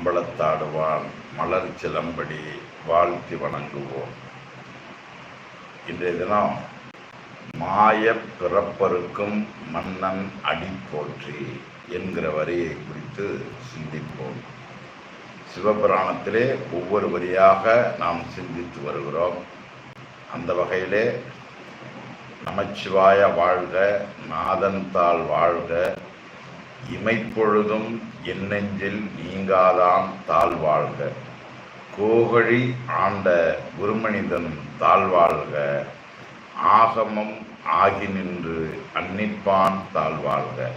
அம்பலத்தாடுவான் மலர் சிலம்படி வாழ்த்தி வணங்குவோம். இன்றைய தினம் மாய பிறப்பருக்கும் மன்னன் அடி போற்றி என்கிற வரியை குறித்து சிந்திப்போம். சிவபுராணத்திலே ஒவ்வொரு வரியாக நாம் சிந்தித்து வருகிறோம். அந்த வகையிலே நமச்சிவாய வாழ்க நாதன் தாள் வாழ்க இமைப்பொழுதும் எண்ணெஞ்சில் நீங்காதாம் நீங்காதான் தாழ் வாழ்க கோகழி ஆண்ட குருமனிதன் தாழ்வாழ்க. ஆகமம் ஆகி நின்று அன்னிப்பான் தாழ்வாழ்க.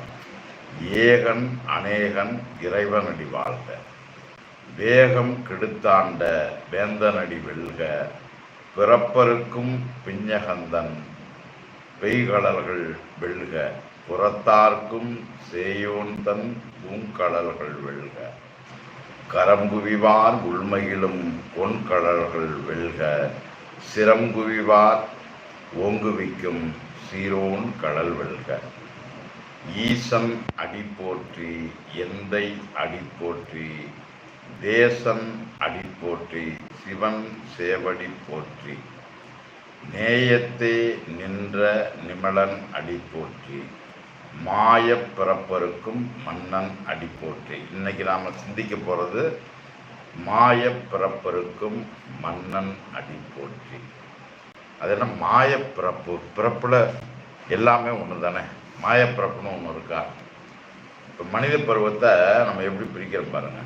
ஏகன் அநேகன் இறைவனடி வாழ்க. வேகம் கெடுத்தாண்ட வேந்தனடி வெல்க. பிறப்பருக்கும் பிஞ்சகந்தன் பெய்கடல்கள் வெல்க. புறத்தார்க்கும் சேயோன்தன் பூங்கடல்கள் வெல்க. கரம்புவிவார் உள்மையிலும் பொன்கடல்கள் வெல்க. சிரங்குவிவார் ஓங்குவிக்கும் சீரோன் கடல் வெல்க. ஈசன் அடிப்போற்றி எந்தை அடிப்போற்றி தேசன் அடிப்போற்றி சிவன் சேவடி போற்றி. நேயத்தே நின்ற நிமலன் அடிப்போற்றி. போற்றி மாய பிறப்பருக்கும் மன்னன் அடி போற்றி இன்னைக்கு நாம் சிந்திக்க போகிறது மாய பிறப்பருக்கும் மன்னன் அடி போற்றி அது என்ன? மாய பிறப்பு. பிறப்பில் எல்லாமே ஒன்று தானே மாய பிறப்புன்னு ஒன்று இருக்கா? இப்போ மனித பருவத்தை நம்ம எப்படி பிரிக்கிறோம் பாருங்க.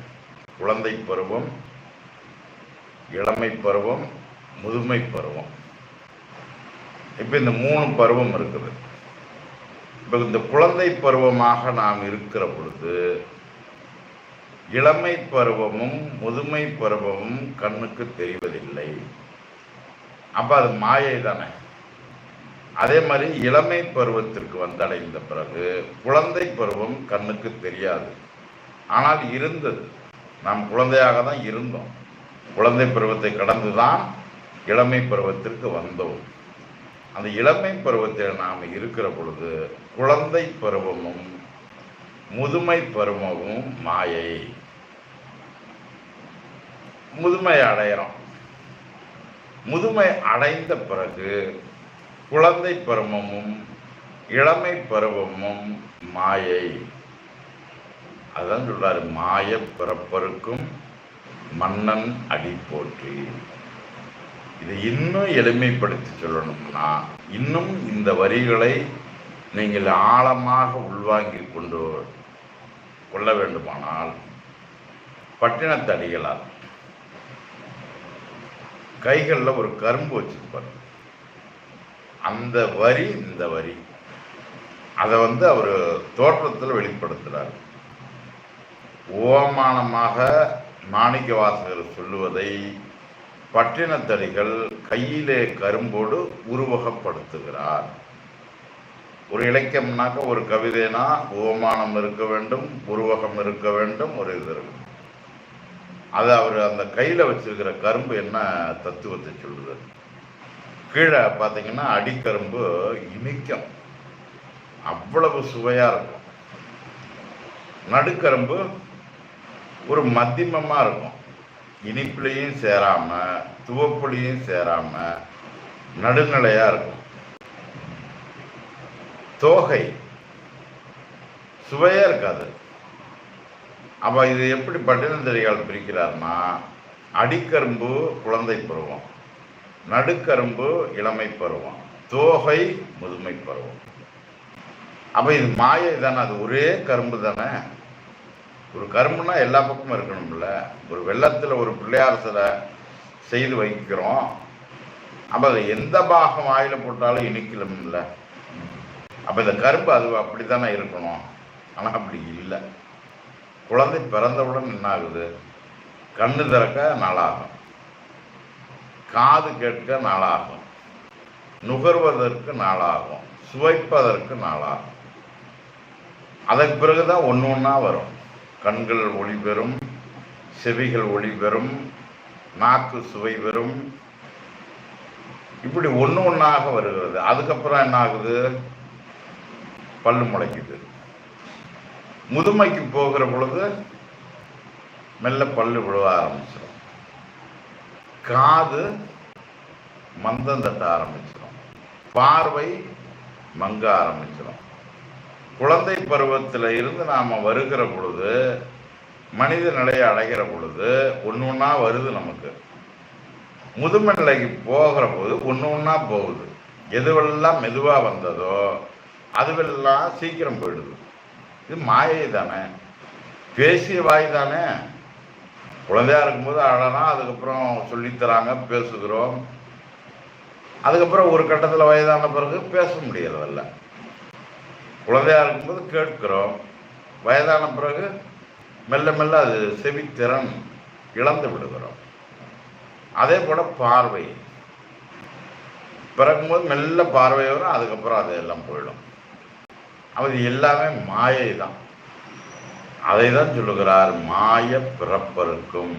குழந்தை பருவம் இளமை பருவம் முதுமை பருவம். இப்போ இந்த மூணு பருவம் இருக்குது. இப்போ இந்த குழந்தை பருவமாக நாம் இருக்கிற பொழுது இளமை பருவமும் முதுமை பருவமும் கண்ணுக்கு தெரிவதில்லை. அப்போ அது மாயை தானே? அதே மாதிரி இளமை பருவத்திற்கு வந்தடைந்த பிறகு குழந்தை பருவம் கண்ணுக்கு தெரியாது. ஆனால் இருந்தது. நாம் குழந்தையாக தான் இருந்தோம். குழந்தை பருவத்தை கடந்து தான் இளமை பருவத்திற்கு வந்தோம். அந்த இளமை பருவத்தில் நாம் இருக்கிற பொழுது குழந்தை பருவமும் முதுமை பருவமும் மாயை. முதுமை அடையிறோம். முதுமை அடைந்த பிறகு குழந்தை பருவமும் இளமை பருவமும் மாயை. அதான் சொல்றாரு மாய பிறப்பருக்கும் மன்னன் அடி போற்றி இதை இன்னும் எளிமைப்படுத்தி சொல்லணும்னா இன்னும் இந்த வரிகளை நீங்கள் ஆழமாக உள்வாங்கிக் கொண்டு கொள்ள வேண்டுமானால் பட்டினத்தடிகளால் கைகளில் ஒரு கரும்பு வச்சுருப்பாரு. அந்த வரி இந்த வரி அதை வந்து அவர் தோற்றத்தில் வெளிப்படுத்துகிறார் ஓமானமாக மாணிக்க வாசகர் சொல்லுவதை பட்டினத்தடிகள் கையிலே கரும்போடு உருவகப்படுத்துகிறார். ஒரு இலக்கியம்னாக்க ஒரு கவிதைனா ஓமானம் இருக்க வேண்டும் உருவகம் இருக்க வேண்டும் ஒரு இது இருக்கும் அது அவர் அந்த கையில் வச்சிருக்கிற கரும்பு என்ன தத்துவத்தை சொல்லுது கீழே பார்த்தீங்கன்னா அடிக்கரும்பு இனிக்கும். அவ்வளவு சுவையாக இருக்கும். நடுக்கரும்பு ஒரு மத்தியமமாக இருக்கும். இனிப்புலையும் சேராம துவப்புலையும் சேராம நடுநிலையா இருக்கும். தோகை. சுவையா இருக்காது. அப்ப இது எப்படி பட்டினந்தடிகள் பிரிக்கிறார்னா அடிக்கரும்பு குழந்தை பருவம் நடுக்கரும்பு இளமை பருவம் தோகை முதுமை பருவம். அப்ப இது மாயை தானே அது ஒரே கரும்பு தானே? ஒரு கரும்புனா எல்லா பக்கமும் இருக்கணும்ல. ஒரு வெள்ளத்தில் ஒரு பிள்ளையார் சிலை செய்து வைக்கிறோம். அப்போ அதை எந்த பாகம் வாயில போட்டாலும் இனிக்கலும்ல. அப்போ இந்த கரும்பு அது அப்படி தானே இருக்கணும். ஆனால் அப்படி இல்லை. குழந்தை பிறந்தவுடன் என்ன ஆகுது? கண்ணு திறக்க நாளாகும். காது கேட்க நாளாகும். நுகர்வதற்கு நாளாகும். சுவைப்பதற்கு நாளாகும். அதற்கு பிறகுதான் ஒன்று ஒன்றா வரும். கண்கள் ஒளி பெறும் செவிகள் ஒளி பெறும் நாக்கு சுவை பெறும். இப்படி ஒன்று ஒன்றாக வருகிறது. அதுக்கப்புறம் என்ன ஆகுது? பல்லு முளைக்குது. முதுமைக்கு போகிற பொழுது மெல்ல பல்லு விழுவ ஆரம்பிச்சிடும் காது மந்தம் தட்ட ஆரம்பிச்சிடும் பார்வை மங்க ஆரம்பிச்சிடும் குழந்தை பருவத்தில் இருந்து நாம் வருகிற பொழுது மனித நிலையை அடைகிற பொழுது ஒன்று ஒன்றா வருது நமக்கு. முதுமை நிலைக்கு போகிற போது ஒன்று ஒன்றா போகுது. எதுவெல்லாம் மெதுவாக வந்ததோ அதுவெல்லாம் சீக்கிரம் போயிடுது. இது மாயை தானே. பேசிய வாய் தானே. குழந்தையா இருக்கும்போது அழனா அதுக்கப்புறம் சொல்லித்தராங்க பேசுகிறோம். அதுக்கப்புறம் ஒரு கட்டத்தில் வயதான பிறகு பேச முடியறதில்லை. குழந்தையாக இருக்கும்போது கேட்கிறோம். வயதான பிறகு மெல்ல மெல்ல அது செவித்திறன் இழந்து விடுகிறோம். அதே போல பார்வை. பிறக்கும்போது மெல்ல பார்வை வரும் அதுக்கப்புறம் அது எல்லாம் போயிடும். அது எல்லாமே மாயை தான் அதை தான் சொல்லுகிறார் மாய பிறப்பருக்கும்.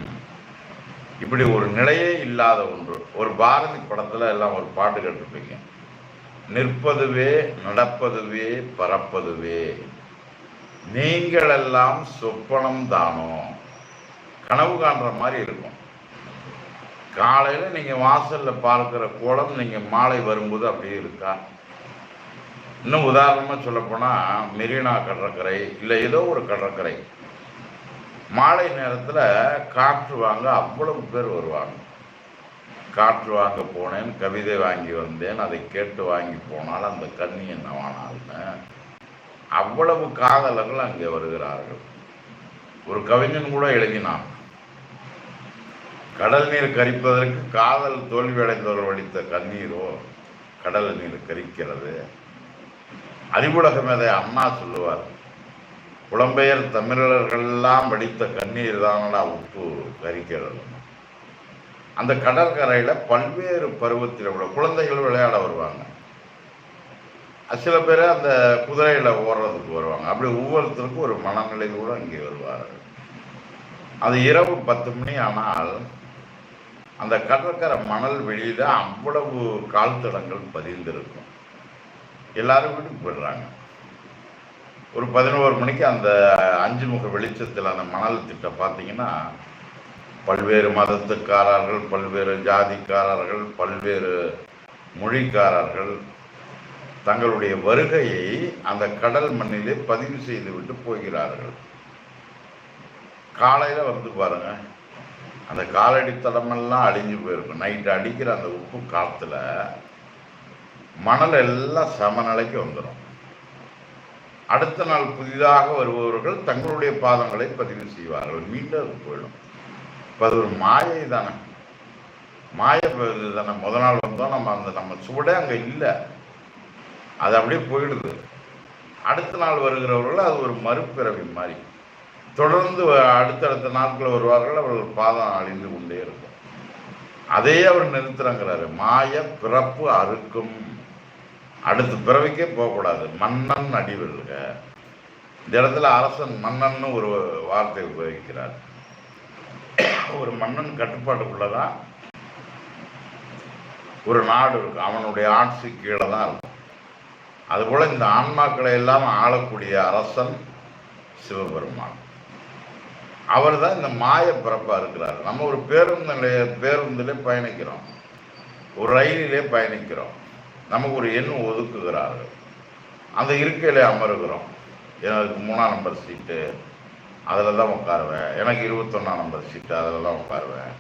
இப்படி ஒரு நிலையே இல்லாத ஒன்று. ஒரு பாரதி படத்தில் எல்லாம் ஒரு பாட்டு கேட்டிருப்பீங்க. நிற்பதுவே நடப்பதுவே பறப்பதுவே நீங்களெல்லாம் சொப்பனம் தானோ? கனவு காண்ற மாதிரி இருக்கும். காலையில் நீங்கள் வாசலில் பார்க்குற கோலம் நீங்கள் மாலை வரும்போது அப்படியே இருக்கா? இன்னும் உதாரணமாக சொல்லப்போனால் மெரினா கடற்கரை இல்லை ஏதோ ஒரு கடற்கரை. மாலை நேரத்தில் காற்று வாங்க அவ்வளவு பேர் வருவாங்க. காற்று வாங்க போனேன் கவிதை வாங்கி வந்தேன் அதை கேட்டு வாங்கி போனால் அந்த கண்ணி என்னவானால்னு. அவ்வளவு காதலர்கள் அங்கே வருகிறார்கள். ஒரு கவிஞன் கூட எழுதினான் கடல் நீர் கரிப்பதற்கு காதல் தோல்வி அடைந்தவர் வடித்த கண்ணீரோ கடல் நீர் கரிக்கிறது. அறிவுலகம் மேதை அண்ணா சொல்லுவார் புலம்பெயர் தமிழர்களெல்லாம் வடித்த கண்ணீர் தானடா உப்பு கரிக்கிறது. அந்த கடற்கரையில் பல்வேறு பருவத்தில் உள்ள குழந்தைகள் விளையாட வருவாங்க. சில பேர் அந்த குதிரையில் ஓடுறதுக்கு வருவாங்க. அப்படி ஒவ்வொருத்தருக்கும் ஒரு மனநிலையோடு அங்கே வருவார்கள். அது இரவு பத்து மணி ஆனால் அந்த கடற்கரை மணல் வெளியில் அவ்வளவு கால் தடங்கள் பதிந்திருக்கும். எல்லாரும் வீட்டுக்கு போயிடுறாங்க. ஒரு பதினோரு மணிக்கு அந்த அஞ்சு முக வெளிச்சத்தில் அந்த மணல் திட்டம் பார்த்தீங்கன்னா பல்வேறு மதத்துக்காரர்கள் பல்வேறு ஜாதிக்காரர்கள் பல்வேறு மொழிக்காரர்கள் தங்களுடைய வருகையை அந்த கடல் மண்ணிலே பதிவு செய்துவிட்டு போகிறார்கள். காலையில் வந்து பாருங்க. அந்த காலடி தடமெல்லாம் அழிஞ்சு போயிருக்கும் நைட்டு அடிக்கிற அந்த உப்பு காலத்தில் மணல் எல்லாம் சமநிலைக்கு வந்துடும் அடுத்த நாள் புதிதாக வருபவர்கள் தங்களுடைய பாதங்களை பதிவு செய்வார்கள். மீண்டும் அது போயிடும். இப்போ அது ஒரு மாயை தானே. மாய தானே. முத நாள் வந்தோம் நம்ம அந்த நம்ம சுவடே அங்கே இல்லை. அது அப்படியே போயிடுது. அடுத்த நாள் வருகிறவர்கள் அது ஒரு மறுபிறவி மாதிரி தொடர்ந்து வ- அடுத்தடுத்த நாட்கள் வருவார்கள் அவர்கள் பாதம் அழிந்து கொண்டே இருக்கும். அதையே அவர் நிறுத்துறங்கிறாரு. மாய பிறப்பு அறுக்கும். அடுத்த பிறவிக்கே போகக்கூடாது. மன்னன் அடி இந்த இடத்துல அரசன் மன்னன்னு ஒரு வார்த்தை உபயோகிக்கிறார். ஒரு மன்னன் கட்டுப்பாட்டுக்குள்ளதான் ஒரு நாடு இருக்கும் அவனுடைய ஆட்சி கீழே தான் இருக்கும். அதுபோல இந்த ஆன்மாக்களை எல்லாம் ஆளக்கூடிய அரசன் சிவபெருமான். அவர் தான் இந்த மாய பிறப்பா இருக்கிறார். நம்ம ஒரு பேருந்து நிலைய பேருந்திலே பயணிக்கிறோம். ஒரு ரயிலிலே பயணிக்கிறோம். நமக்கு ஒரு எண் ஒதுக்குகிறார்கள். அந்த இருக்கையில் அமருகிறோம். எனக்கு மூணாம் நம்பர் சீட்டு அதில் தான் உட்காருவேன். எனக்கு இருபத்தொன்னா நம்பர் சீட்டு அதில் தான் உட்காருவேன்.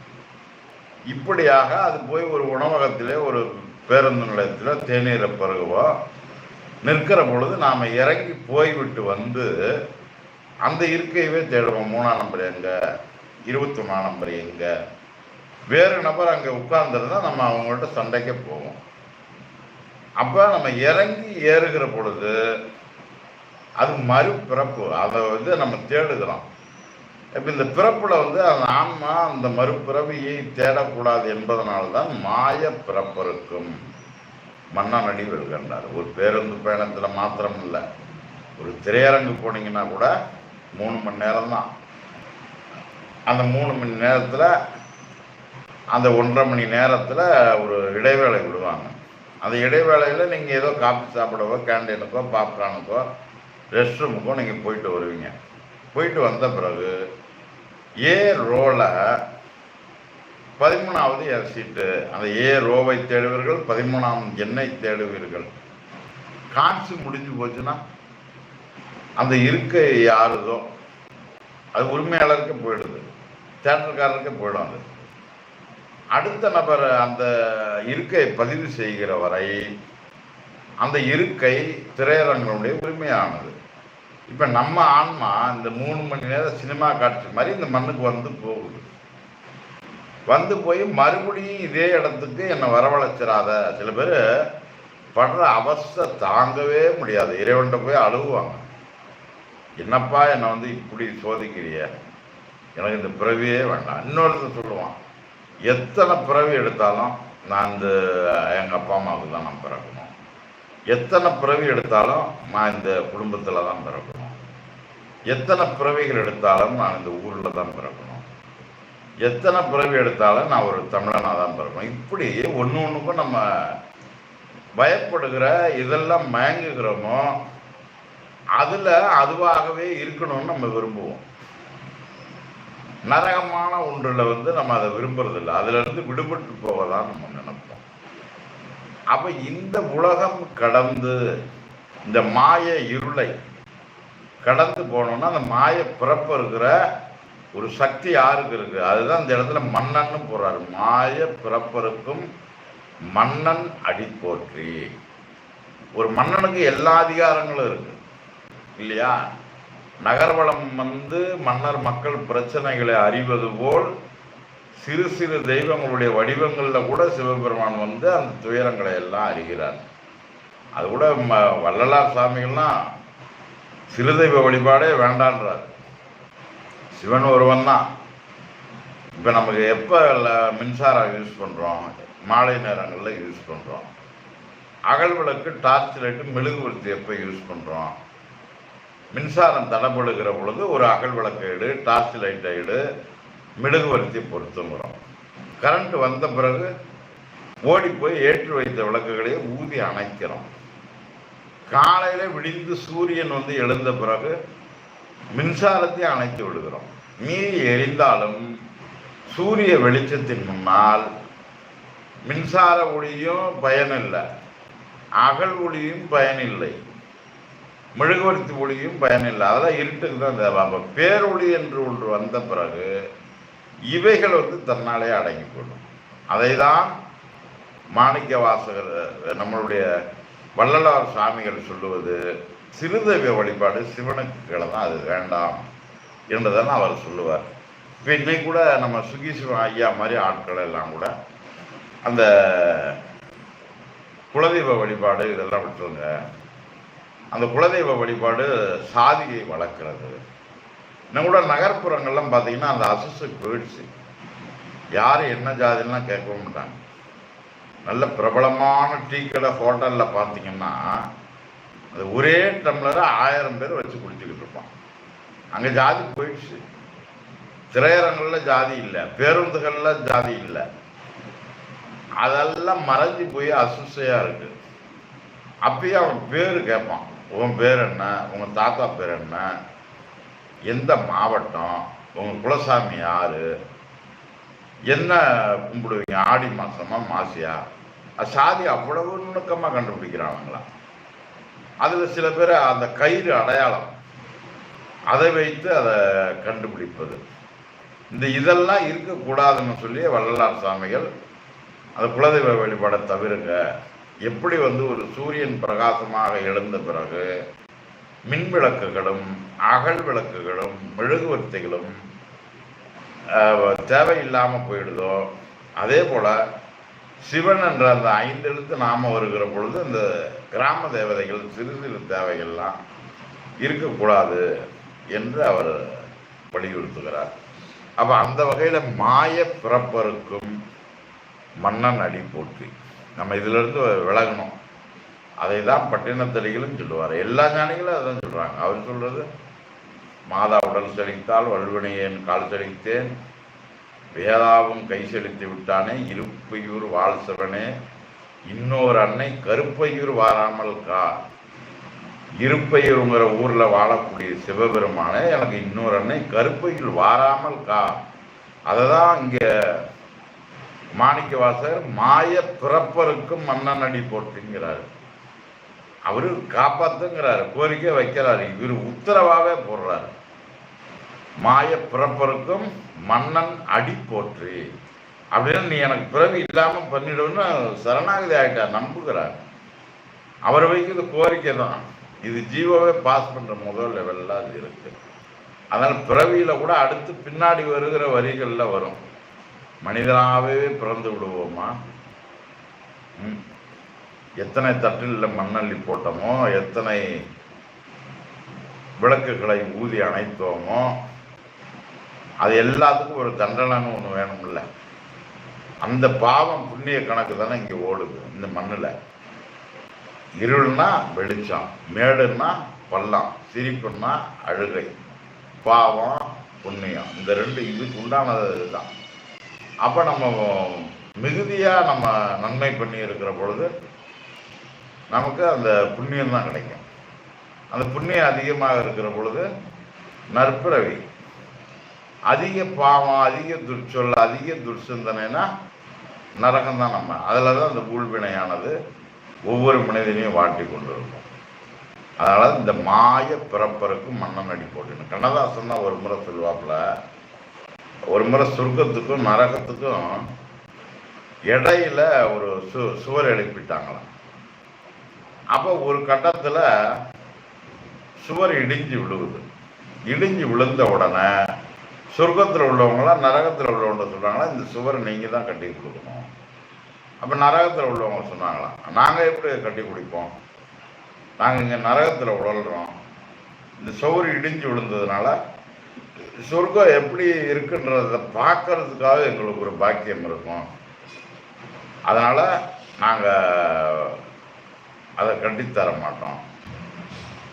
இப்படியாக அது போய் ஒரு உணவகத்திலே ஒரு பேருந்து நிலையத்தில் தேநீரை பருகுவோம் நிற்கிற பொழுது நாம் இறங்கி போய்விட்டு வந்து அந்த இருக்கையவே தேடுவோம். மூணாம் நம்பர் எங்கே? இருபத்தொன்னாம் நம்பர் எங்கே? வேறு நபர் அங்கே உட்கார்ந்துருந்தால் நம்ம அவங்கள்ட்ட சண்டைக்கே போவோம். அப்போ நம்ம இறங்கி ஏறுகிற பொழுது அது மறுபிறப்பு அதை வந்து நம்ம தேடுகிறோம். இப்போ இந்த பிறப்பில் வந்து அந்த ஆன்மா அந்த மறுபிறவியை தேடக்கூடாது என்பதனால்தான் மாய பிறப்பிருக்கும் மன்னன் அடி கண்டார் ஒரு பேருந்து பயணத்தில் மாத்திரம் இல்லை ஒரு திரையரங்கு போனீங்கன்னா கூட மூணு மணி நேரம் தான் அந்த மூணு மணி நேரத்தில் அந்த ஒன்றரை மணி நேரத்தில் ஒரு இடைவேளை விடுவாங்க. அந்த இடைவேளையில் நீங்கள் ஏதோ காஃபி சாப்பிடவோ கேண்டீனுக்கோ பாப்கார்னுக்கோ ரெஸ்ட் ரூமுக்கும் நீங்கள் போயிட்டு வருவீங்க. போயிட்டு வந்த பிறகு ஏ ரோவில் பதிமூணாவது என் சீட்டு அந்த ஏ ரோவை தேடுவீர்கள் பதிமூணாம் எண்ணை தேடுவீர்கள். காட்சி முடிஞ்சு போச்சுன்னா அந்த இருக்கை யாருதோ அது உரிமையாளருக்கு போயிடுது. தேட்டருக்காரருக்கு போயிடும் அது. அடுத்த நபர் அந்த இருக்கை பதிவு செய்கிற வரை அந்த இருக்கை திரையரங்களுடைய உரிமையானது. இப்போ நம்ம ஆன்மா இந்த மூணு மணி நேரம் சினிமா காட்சி மாதிரி இந்த மண்ணுக்கு வந்து போகுது. வந்து போய் மறுபடியும் இதே இடத்துக்கு என்னை வரவழைச்சிடாத சில பேர் படுற அவஸ்தை தாங்கவே முடியாது. இறைவன்கிட்ட போய் அழுகுவாங்க. என்னப்பா என்னை வந்து இப்படி சோதிக்கிறிய எனக்கு இந்த பிறவியே வேண்டாம். இன்னொருத்தர் சொல்லுவான் எத்தனை பிறவி எடுத்தாலும் நான் இந்த எங்கள் அப்பா அம்மாவுக்கு தான் நான் பிறக்கணும். எத்தனை பிறவி எடுத்தாலும் நான் இந்த குடும்பத்தில் தான் பிறக்கணும். எத்தனை பிறவிகள் எடுத்தாலும் நான் இந்த ஊரில் தான் பிறக்கணும். எத்தனை பிறவி எடுத்தாலும் நான் ஒரு தமிழனாக தான் பிறக்கணும். இப்படி ஒன்று ஒன்றுக்கும் நம்ம பயப்படுகிற இதெல்லாம் மயங்குகிறோமோ அதில் அதுவாகவே இருக்கணும்னு நம்ம விரும்புவோம். நரகமான ஒன்றில் வந்து நம்ம அதை விரும்புறதில்லை. அதுலேருந்து விடுபட்டு போக தான் நம்ம அப்போ இந்த உலகம் கடந்து இந்த மாய இருளை கடந்து போனோம்னா அந்த மாய பிறப்பு இருக்கிற ஒரு சக்தி யாருக்கு இருக்கு? அதுதான் இந்த இடத்துல மன்னன்னு போறாரு. மாய பிறப்பருக்கும் மன்னன் அடி போற்றி ஒரு மன்னனுக்கு எல்லா அதிகாரங்களும் இருக்கு. இல்லையா? நகர்வளம் வந்து மன்னர் மக்கள் பிரச்சனைகளை அறிவது போல் சிறு சிறு தெய்வங்களுடைய வடிவங்களில் கூட சிவபெருமான் வந்து அந்த துயரங்களை எல்லாம் அறிகிறார். அது கூட ம வள்ளலார் சாமிகள்லாம் சிறு தெய்வ வழிபாடே வேண்டான்றார். சிவன் ஒருவன் தான். இப்போ நமக்கு எப்போ மின்சாரம் யூஸ் பண்ணுறோம் மாலை நேரங்களில் யூஸ் பண்ணுறோம் அகல் விளக்கு டார்ச் லைட்டு மெழுகுவர்த்தி எப்போ யூஸ் பண்ணுறோம் மின்சாரம் தடப்படுகிற பொழுது ஒரு அகல் விளக்கு எடு டார்ச் லைட்டை எடு மெழுகுவர்த்தி பொருத்துங்கிறோம் கரண்ட் வந்த பிறகு ஓடி போய் ஏற்றி வைத்த விளக்குகளையே ஊதி அணைக்கிறோம். காலையில் விடிந்து சூரியன் வந்து எழுந்த பிறகு மின்சாரத்தை அணைத்து விடுகிறோம். மீறி எரிந்தாலும் சூரிய வெளிச்சத்தின் முன்னால் மின்சார ஒளியும் பயனில்லை. அகல் ஒளியும் பயனில்லை. மெழுகுவர்த்தி ஒளியும் பயனில்லை. அதெல்லாம் இருட்டுக்கு தான் தேவை. அப்போ பேரொளி என்று ஒன்று வந்த பிறகு இவைகள் வந்து தன்னாலே அடங்கி கொள்ளும் அதை தான் மாணிக்க வாசகர் நம்மளுடைய வள்ளலார் சாமிகள் சொல்லுவது சிறுதெய்வ வழிபாடு சிவனுக்கு கீழே தான் அது வேண்டாம் என்றுதான் அவர் சொல்லுவார். இப்போ இன்னைக்கு கூட நம்ம சுகி சிவன் ஐயா மாதிரி ஆட்கள் எல்லாம் கூட அந்த குலதெய்வ வழிபாடு இதெல்லாம் விட்டுருங்க. அந்த குலதெய்வ வழிபாடு சாதியை வளர்க்குறது. இன்னும் கூட நகர்ப்புறங்கள்லாம் பார்த்தீங்கன்னா அந்த அசசு போயிடுச்சு. யாரும் என்ன ஜாதிலாம் கேட்கவும் மாட்டாங்க. நல்ல பிரபலமான டீ கடை ஹோட்டலில் பார்த்தீங்கன்னா அது ஒரே டம்ளரை ஆயிரம் பேர் வச்சு குடிச்சுக்கிட்டு இருப்பான் அங்கே ஜாதி போயிடுச்சு. திரையரங்களில் ஜாதி இல்லை பேருந்துகளில் ஜாதி இல்லை. அதெல்லாம் மறைஞ்சு போய் அசுசையாக இருக்கு. அப்பயே அவன் பேர் கேட்பான். உன் பேர் என்ன? உங்கள் தாத்தா பேர் என்ன? எந்த மாவட்டம் உங்கள் குலசாமி யார் என்ன கும்பிடுவீங்க ஆடி மாதமா மாசியா? சாதி அவ்வளவு நுணுக்கமாக கண்டுபிடிக்கிறானுங்களா? அதில் சில பேர் அந்த கயிறு அடையாளம் அதை வைத்து அதை கண்டுபிடிப்பது. இந்த இதெல்லாம் இருக்கக்கூடாதுன்னு சொல்லி வள்ளலார் சாமிகள் அந்த குலதெய்வ வழிபாடை தவிருங்க எப்படி வந்து ஒரு சூரியன் பிரகாசமாக எழுந்த பிறகு மின் விளக்குகளும் அகல் விளக்குகளும் மெழுகுவர்த்திகளும் தேவையில்லாமல் போயிடுதோ அதே போல் சிவன் என்ற அந்த ஐந்து எழுத்து நாம வருகிற பொழுது இந்த கிராம தேவதைகள் சிறு சிறு தேவைகள்லாம் இருக்கக்கூடாது என்று அவர் வலியுறுத்துகிறார். அப்போ அந்த வகையில் மாய பிறப்பருக்கும் மன்னன் அடி போற்றி நம்ம இதிலிருந்து விலகணும். அதை தான் பட்டினத்தடிகளும் சொல்லுவார். எல்லா ஞானிகளும் அதான் சொல்கிறாங்க அவர் சொல்கிறது மாதா உடல் செழித்தால் வல்வினையேன் கால் செழித்தேன் வேதாவும் கை செலுத்தி விட்டானே இருப்பையூர் வாழ்சவனே இன்னொரு அன்னை கருப்பையூர் வாராமல் கா. இருப்பையூருங்கிற ஊரில் வாழக்கூடிய சிவபெருமானே எனக்கு இன்னொரு அன்னை கருப்பையில் வாராமல் கா. அதை தான் இங்கே மாணிக்கவாசகர் மாய பிறப்பருக்கும் மன்னன் அடி போட்டுங்கிறாரு அவரு காப்பாத்துங்கிறாரு கோரிக்கை வைக்கிறாரு. இவர் உத்தரவாகவே போடுறாரு. மாய பிறப்பருக்கும் மன்னன் அடி போற்றி. அப்படின்னு நீ எனக்கு பிறவி இல்லாமல் பண்ணிடுன்னு சரணாகதி ஆகிட்டார் நம்புகிறார். அவர் வைக்கிறது கோரிக்கை தான். இது ஜீவோவே பாஸ் பண்ற முதல் லெவல்ல அது இருக்கு. அதனால் பிறவியில கூட அடுத்து பின்னாடி வருகிற வரிகள்ல வரும். மனிதனாகவே பிறந்து விடுவோமா? ம். எத்தனை தட்டில் மண்ணள்ளி போட்டோமோ எத்தனை விளக்குகளை ஊதி அணைத்தோமோ அது எல்லாத்துக்கும் ஒரு தண்டனைன்னு ஒன்று வேணும்ல. அந்த பாவம் புண்ணிய கணக்கு தானே இங்கே ஓடுது இந்த மண்ணில். இருள்னா வெளிச்சம் மேடுன்னா பள்ளம் சிரிப்புன்னா அழுகை பாவம் புண்ணியம். இந்த ரெண்டு இதுக்கு உண்டானது இதுதான். அப்போ நம்ம மிகுதியாக நம்ம நன்மை பண்ணி இருக்கிற பொழுது நமக்கு அந்த புண்ணியம் தான் கிடைக்கும். அந்த புண்ணியம் அதிகமாக இருக்கிற பொழுது நற்பிறவி அதிக பாவம் அதிக துர்ச்சொல் அதிக துர்சிந்தனைனா நரகம் தான் நம்ம. அதில் தான் அந்த ஊழ்வினையானது ஒவ்வொரு மனிதனையும் வாட்டி கொண்டு இருக்கும். அதனால் இந்த மாய பிறப்பருக்கும் மன்னன் அடி போட்டுன்னு. கண்ணதாசன் தான் ஒரு முறை சொல்லுவாப்புல ஒரு முறை சொர்க்கத்துக்கும் நரகத்துக்கும் இடையில ஒரு சு சுவர் எழுப்பிட்டாங்களாம். அப்போ ஒரு கட்டத்தில் சுவர் இடிஞ்சு விழுகுது இடிஞ்சு விழுந்த உடனே சொர்க்கத்தில் உள்ளவங்களாம் நரகத்தில் உள்ளவங்க சொல்கிறாங்களா இந்த சுவரை நீங்கள் தான் கட்டி கொடுக்கணும். அப்போ நரகத்தில் உள்ளவங்க சொன்னாங்களாம் நாங்கள் எப்படி கட்டி குடிப்போம்? நாங்கள் இங்கே நரகத்தில் உழல்றோம். இந்த சுவர் இடிஞ்சு விழுந்ததுனால சொர்க்கம் எப்படி இருக்குன்றத பார்க்கறதுக்காக எங்களுக்கு ஒரு பாக்கியம் இருக்கும். அதனால் நாங்கள் அதை கட்டித்தர மாட்டோம்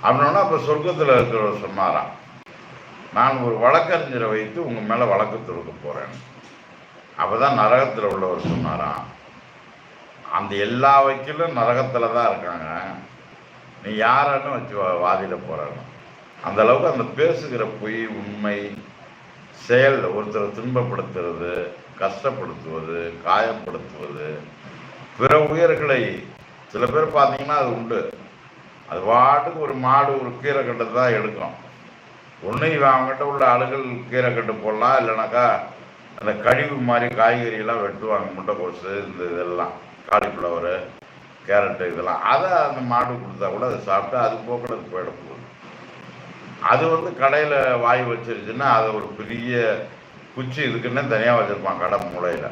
அப்படின்னா அப்போ சொர்க்கத்தில் இருக்கிறவர் சொன்னாராம் நான் ஒரு வழக்கறிஞரை வைத்து உங்கள் மேலே வழக்கு தொடுக்க போகிறேன் அப்போ தான் நரகத்தில் உள்ளவர் சொன்னாராம் அந்த எல்லா வக்கீலும் நரகத்தில் தான் இருக்காங்க. நீ யாருன்னு வச்சு வா- வாதிட போகிறாங்க அந்த அளவுக்கு அந்த பேசுகிற பொய் உண்மை செயல் ஒருத்தரை துன்பப்படுத்துறது கஷ்டப்படுத்துவது காயப்படுத்துவது பிற உயிர்களை சில பேர் பார்த்தீங்கன்னா அது உண்டு. அது பாட்டுக்கு ஒரு மாடு ஒரு கீரை கட்டு தான் எடுக்கும். ஒன்று இவன் அவங்ககிட்ட உள்ள ஆளுகள் கீரை கட்டு போடலாம் இல்லைனாக்கா அந்த கழிவு மாதிரி காய்கறியெல்லாம் வெட்டுவாங்க முட்டைக்கோசு இந்த இதெல்லாம் காலிஃப்ளவரு கேரட்டு இதெல்லாம். அதை அந்த மாடு கொடுத்தா கூட அதை சாப்பிட்டு அது போக்குறது போயிட போகுது. அது வந்து கடையில் வாய் வச்சிருச்சுன்னா அதை ஒரு பெரிய குச்சி இதுக்குன்னே தனியாக வச்சுருப்பான் கடை மூலையில்.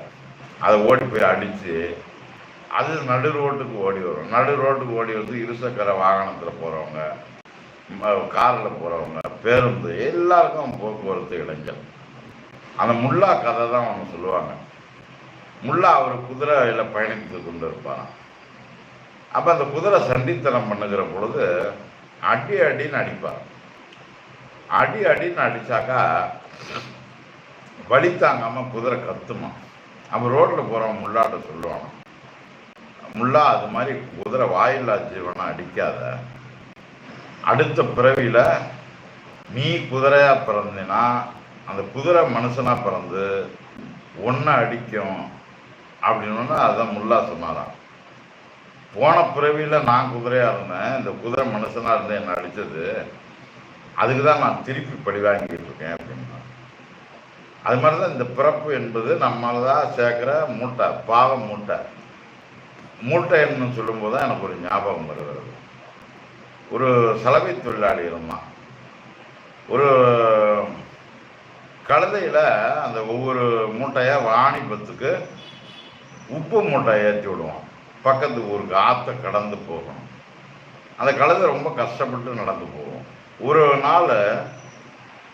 அதை ஓடி போய் அடித்து அது நடு ரோட்டுக்கு ஓடி வரும். நடு ரோட்டுக்கு ஓடி வந்து இருசக்கர வாகனத்தில் போகிறவங்க காரில் போகிறவங்க பேருந்து எல்லாருக்கும் போக்குவரத்து இளைஞர் அந்த முல்லா கதை தான் அவங்க சொல்லுவாங்க. முல்லா அவர் குதிரையில் பயணித்து கொண்டு இருப்பாராம் அப்போ அந்த குதிரை சண்டித்தனம் பண்ணுகிற பொழுது அடி அடின்னு அடிப்பார். அடி அடின்னு அடிச்சாக்கா வழி தாங்காமல் குதிரை கத்துமா அப்போ ரோட்டில் போகிறவன் முல்லாட்ட சொல்லுவான் முல்லா அது மாதிரி குதிரை வாயில்லா ஜீவனை அடிக்காத. அடுத்த பிறவியில நீ குதிரையா பிறந்தினா அந்த குதிரை மனுஷனா பிறந்து ஒன்றை அடிக்கும் அப்படின்னு அதுதான் முல்லா சொன்னாராம் போன பிறவியில நான் குதிரையா இருந்தேன் இந்த குதிரை மனுஷனா இருந்து என்ன அடிச்சது அதுக்கு தான் நான் திருப்பி படி வாங்கிட்டு இருக்கேன் அப்படின்னா. அது மாதிரி தான் இந்த பிறப்பு என்பது நம்மளதான் சேர்க்குற மூட்டை பாவம் மூட்டை. மூட்டைன்னு சொல்லும்போது தான் எனக்கு ஒரு ஞாபகம் வருகிறது. ஒரு சலவை தொழிலாளி இருந்தான் ஒரு கழுதையில் அந்த ஒவ்வொரு மூட்டையாக வாணிபத்துக்கு உப்பு மூட்டை ஏற்றி விடுவான். பக்கத்து ஊருக்கு ஆற்ற கடந்து போகணும். அந்த கழுதை ரொம்ப கஷ்டப்பட்டு நடந்து போகும். ஒரு நாள்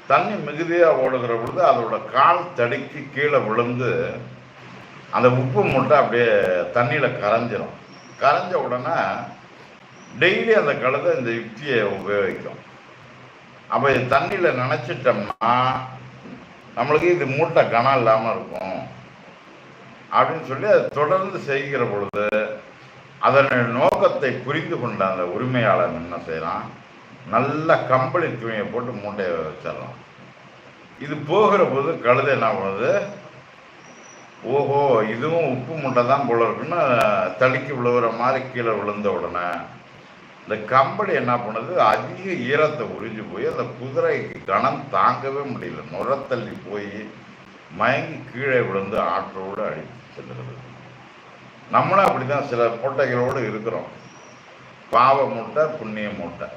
தண்ணி மிகுதியாக ஓடுகிற பொழுது அதோட கால் தடுக்கி கீழே விழுந்து அந்த உப்பு மூட்டை அப்படியே தண்ணியில் கரைஞ்சிரும். கரைஞ்ச உடனே டெய்லி அந்த கழுதை இந்த யுக்தியை உபயோகிக்கும். அப்போ இது தண்ணியில் நினச்சிட்டோம்னா நம்மளுக்கு இது மூட்டை கனம் இல்லாமல் இருக்கும். அப்படின்னு சொல்லி அது தொடர்ந்து செய்கிற பொழுது அதன் நோக்கத்தை புரிந்து கொண்ட அந்த உரிமையாளர் என்ன செய்யலாம் நல்ல கம்பளி துணியை போட்டு மூட்டையை வச்சிடலாம் இது போகிற போது கழுதை என்ன பண்ணுது? ஓஹோ இதுவும் உப்பு மூட்டை தான் போல இருக்குன்னு தடுக்கி விழுகிற மாதிரி கீழே விழுந்த உடனே இந்த கம்பளி என்ன பண்ணுது? அதிக ஈரத்தை உறிஞ்சு போய் அந்த குதிரைக்கு கணம் தாங்கவே முடியல. நுரத்தள்ளி போய் மயங்கி கீழே விழுந்து ஆற்றோடு அடித்து செல்லுகிறது நம்மளும் அப்படி தான் சில மூட்டைகளோடு இருக்கிறோம். பாவ மூட்டை புண்ணிய மூட்டை.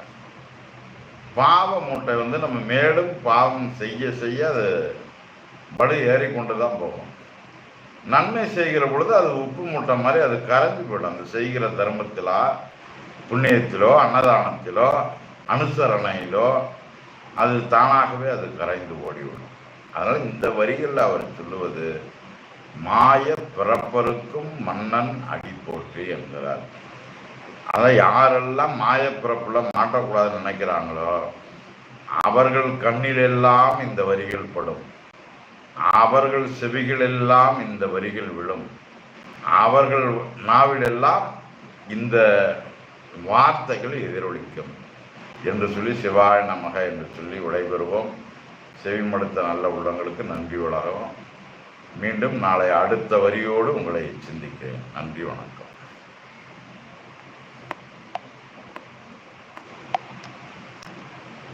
பாவ மூட்டை வந்து நம்ம மேலும் பாவம் செய்ய செய்ய அது படு ஏறிக்கொண்டு தான் போகும். நன்மை செய்கிற பொழுது அது உப்பு மூட்டை மாதிரி அது கரைஞ்சி போயிடும். அந்த செய்கிற தர்மத்திலோ புண்ணியத்திலோ அன்னதானத்திலோ அனுசரணையிலோ அது தானாகவே அது கரைந்து ஓடிவிடும். அதனால் இந்த வரிகளில் அவர் சொல்லுவது மாய பிறப்பருக்கும் மன்னன் அடி போற்றி என்கிறார். அதை யாரெல்லாம் மாயப்பிறப்புல மாட்டக்கூடாதுன்னு நினைக்கிறாங்களோ அவர்கள் கண்ணிலெல்லாம் இந்த வரிகள் படும். அவர்கள் செவிகளெல்லாம் இந்த வரிகள் விழும். அவர்கள் நாவிலெல்லாம் இந்த வார்த்தைகள் எதிரொலிக்கும். என்று சொல்லி சிவாய நமக என்று சொல்லி விடைபெறுவோம். செவிமடுத்த நல்ல உள்ளங்களுக்கு நன்றி வளரும் மீண்டும் நாளை அடுத்த வரியோடு உங்களை சிந்திக்கிறேன். நன்றி வணக்கம்.